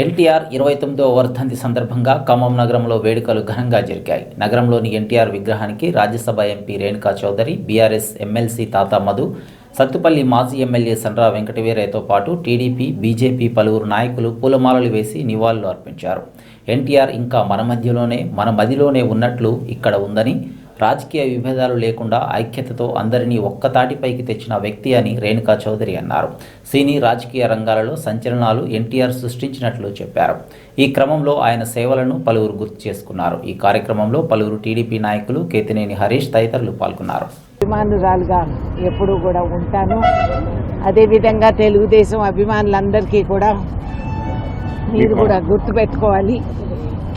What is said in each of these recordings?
ఎన్టీఆర్ ఇరవై తొమ్మిదో వర్ధంతి సందర్భంగా ఖమ్మం నగరంలో వేడుకలు ఘనంగా జరిగాయి. నగరంలోని ఎన్టీఆర్ విగ్రహానికి Rajya Sabha MP Renuka Chowdary BRS MLC Thatha Madhu Sathupalli మాజీ ఎమ్మెల్యే సండ్రా వెంకటవీరయ్యతో పాటు టీడీపీ బీజేపీ పలువురు నాయకులు పూలమాలలు వేసి నివాళులు అర్పించారు. ఎన్టీఆర్ ఇంకా మన మధ్యలోనే మన మదిలోనే ఉన్నట్లు ఇక్కడ ఉందని రాజకీయ విభేదాలు లేకుండా ఐక్యతతో అందరినీ ఒక్కతాటిపైకి తెచ్చిన వ్యక్తి అని రేణుకా చౌదరి అన్నారు. సినీ రాజకీయ రంగాలలో సంచలనాలు ఎన్టీఆర్ సృష్టించినట్లు చెప్పారు. ఈ క్రమంలో ఆయన సేవలను పలువురు గుర్తు చేసుకున్నారు. ఈ కార్యక్రమంలో పలువురు టీడీపీ నాయకులు కేతినేని హరీష్ తదితరులు పాల్గొన్నారు. అభిమానురాలుగా ఎప్పుడూ కూడా ఉంటాను. అదేవిధంగా తెలుగుదేశం అభిమానులందరికీ కూడా మీరు కూడా గుర్తుపెట్టుకోవాలి.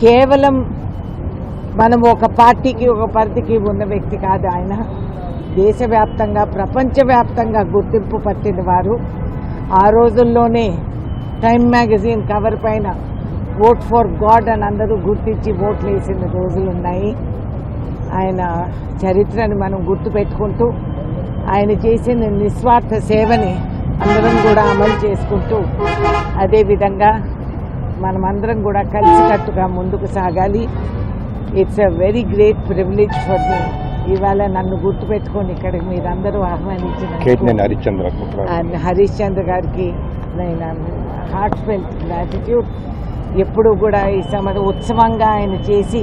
కేవలం మనం ఒక పార్టీకి ఒక పరిధికి ఉన్న వ్యక్తి కాదు ఆయన. దేశవ్యాప్తంగా ప్రపంచవ్యాప్తంగా గుర్తింపు పట్టిన వారు. ఆ రోజుల్లోనే టైమ్ మ్యాగజైన్ కవర్ పైన ఓట్ ఫర్ గాడ్ అని అందరూ గుర్తించి ఓట్లు వేసిన రోజులు ఉన్నాయి ఆయన చరిత్రని మనం గుర్తుపెట్టుకుంటూ ఆయన చేసిన నిస్వార్థ సేవని అందరం కూడా అమలు చేసుకుంటూ అదేవిధంగా మనమందరం కూడా కలిసికట్టుగా ముందుకు సాగాలి. It's a very great privilege for me ఇవాళ నన్ను గుర్తుపెట్టుకొని ఇక్కడికి మీరందరూ ఆహ్వానించిన హరిశ్చంద్ర గారికి నేను హార్ట్ ఫెల్ట్ గ్రాటిట్యూడ్ ఎప్పుడు కూడా ఈ సమ ఉత్సవంగా ఆయన చేసి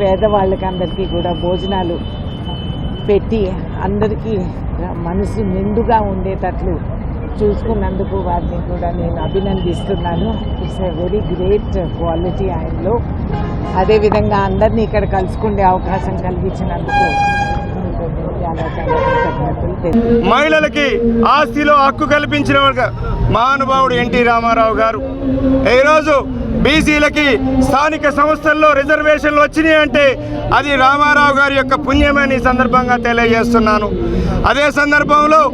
పేదవాళ్ళకి అందరికీ కూడా భోజనాలు పెట్టి అందరికీ మనసు నిండుగా ఉండేటట్లు చూసుకున్నందుకు వారిని కూడా నేను అభినందిస్తున్నాను. It's a very great quality ఆయనలో. అదేవిధంగా అందరినీ ఇక్కడ కలుసుకునే అవకాశం కలిగించినందుకు మహిళలకి ఆస్తిలో హక్కు కల్పించిన మహానుభావుడు ఎన్టీ రామారావు గారు. ఈరోజు బీసీలకి స్థానిక సంస్థల్లో రిజర్వేషన్లు వచ్చినాయి అంటే అది రామారావు గారి యొక్క పుణ్యమని ఈ సందర్భంగా తెలియజేస్తున్నాను. అదే సందర్భంలో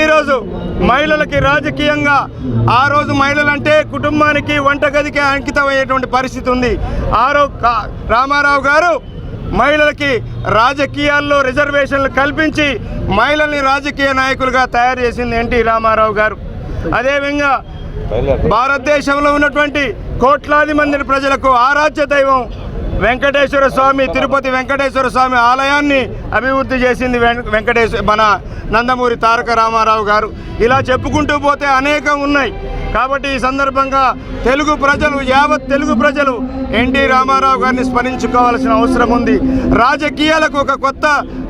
ఈరోజు మహిళలకి రాజకీయంగా ఆ రోజు మహిళలంటే కుటుంబానికి వంటగదికి అంకితమయ్యేటువంటి పరిస్థితి ఉంది. ఆ రో- కా- రామారావు గారు మహిళలకి రాజకీయాల్లో రిజర్వేషన్లు కల్పించి మహిళల్ని రాజకీయ నాయకులుగా తయారు చేసింది ఎన్టీ రామారావు గారు. అదేవిధంగా భారతదేశంలో ఉన్నటువంటి కోట్లాది మంది ప్రజలకు ఆరాధ్య దైవం వెంకటేశ్వర స్వామి తిరుపతి వెంకటేశ్వర స్వామి ఆలయాన్ని అభివృద్ధి చేసింది వెం- వెంకటేశ్వర మన నందమూరి తారక రామారావు గారు. ఇలా చెప్పుకుంటూ పోతే అనేకం ఉన్నాయి. కాబట్టి ఈ సందర్భంగా తెలుగు ప్రజలు యావత్ తెలుగు ప్రజలు ఎన్టీ రామారావు గారిని స్మరించుకోవాల్సిన అవసరం ఉంది. రాజకీయాలకు ఒక కొత్త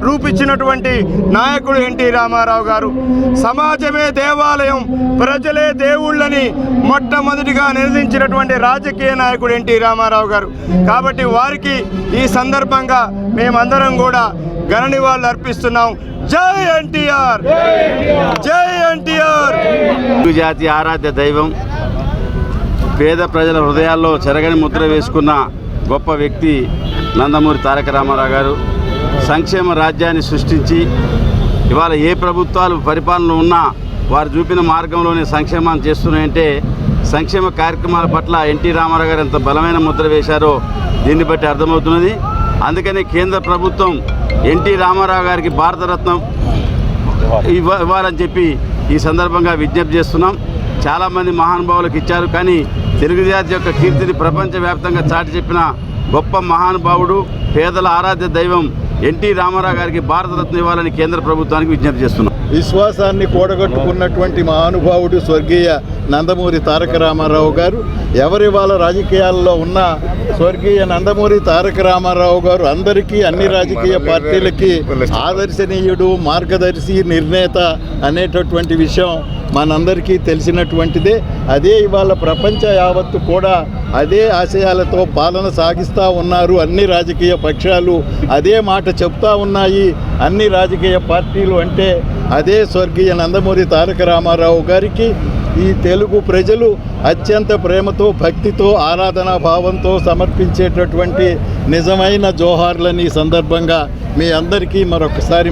రూపిచ్చినటువంటి నాయకుడు ఎన్టీ రామారావు గారు. సమాజమే దేవాలయం ప్రజలే దేవుళ్ళని మొట్టమొదటిగా నిలదించినటువంటి రాజకీయ నాయకుడు ఎన్టీ రామారావు గారు. కాబట్టి వారికి ఈ సందర్భంగా మేమందరం కూడా ఘన నివాళులు అర్పిస్తున్నాం. జై ఎన్టీఆర్! జై ఎన్టీఆర్! హిందూ జాతి ఆరాధ్య దైవం పేద ప్రజల హృదయాల్లో చెరగని ముద్ర వేసుకున్న గొప్ప వ్యక్తి నందమూరి తారక రామారావు గారు. సంక్షేమ రాజ్యాన్ని సృష్టించి ఇవాళ ఏ ప్రభుత్వాలు పరిపాలన ఉన్నా వారు చూపిన మార్గంలోనే సంక్షేమాన్ని చేస్తున్నాయంటే సంక్షేమ కార్యక్రమాల పట్ల ఎన్టీ రామారావు గారు ఎంత బలమైన ముద్ర వేశారో దీన్ని బట్టి అర్థమవుతున్నది. అందుకనే కేంద్ర ప్రభుత్వం ఎన్టీ రామారావు గారికి భారతరత్నం ఇవ్వ ఇవ్వాలని చెప్పి ఈ సందర్భంగా విజ్ఞప్తి చేస్తున్నాం. చాలామంది మహానుభావులకు ఇచ్చారు. కానీ తెలుగు యొక్క కీర్తిని ప్రపంచవ్యాప్తంగా చాటి చెప్పిన గొప్ప మహానుభావుడు పేదల ఆరాధ్య దైవం ఎన్టీ రామారావు గారికి భారతరత్న ఇవ్వాలని కేంద్ర ప్రభుత్వానికి విజ్ఞప్తి చేస్తున్నాం. విశ్వాసాన్ని కూడగట్టుకున్నటువంటి మహానుభావుడు స్వర్గీయ నందమూరి తారక రామారావు గారు ఎవరి వాళ్ళ రాజకీయాల్లో ఉన్న స్వర్గీయ నందమూరి తారక రామారావు గారు అందరికీ అన్ని రాజకీయ పార్టీలకి ఆదర్శనీయుడు మార్గదర్శి నిర్ణేత అనేటటువంటి విషయం మనందరికీ తెలిసినటువంటిదే అదే ఇవాళ ప్రపంచ యావత్తు కూడా అదే ఆశయాలతో పాలన సాగిస్తూ ఉన్నారు. అన్ని రాజకీయ పక్షాలు అదే మాట చెప్తా ఉన్నాయి. అన్ని రాజకీయ పార్టీలు అంటే అదే స్వర్గీయ నందమూరి తారక రామారావు గారికి ఈ తెలుగు ప్రజలు అత్యంత ప్రేమతో భక్తితో ఆరాధనా భావంతో సమర్పించేటటువంటి నిజమైన జోహార్లని సందర్భంగా మీ అందరికీ మరొకసారి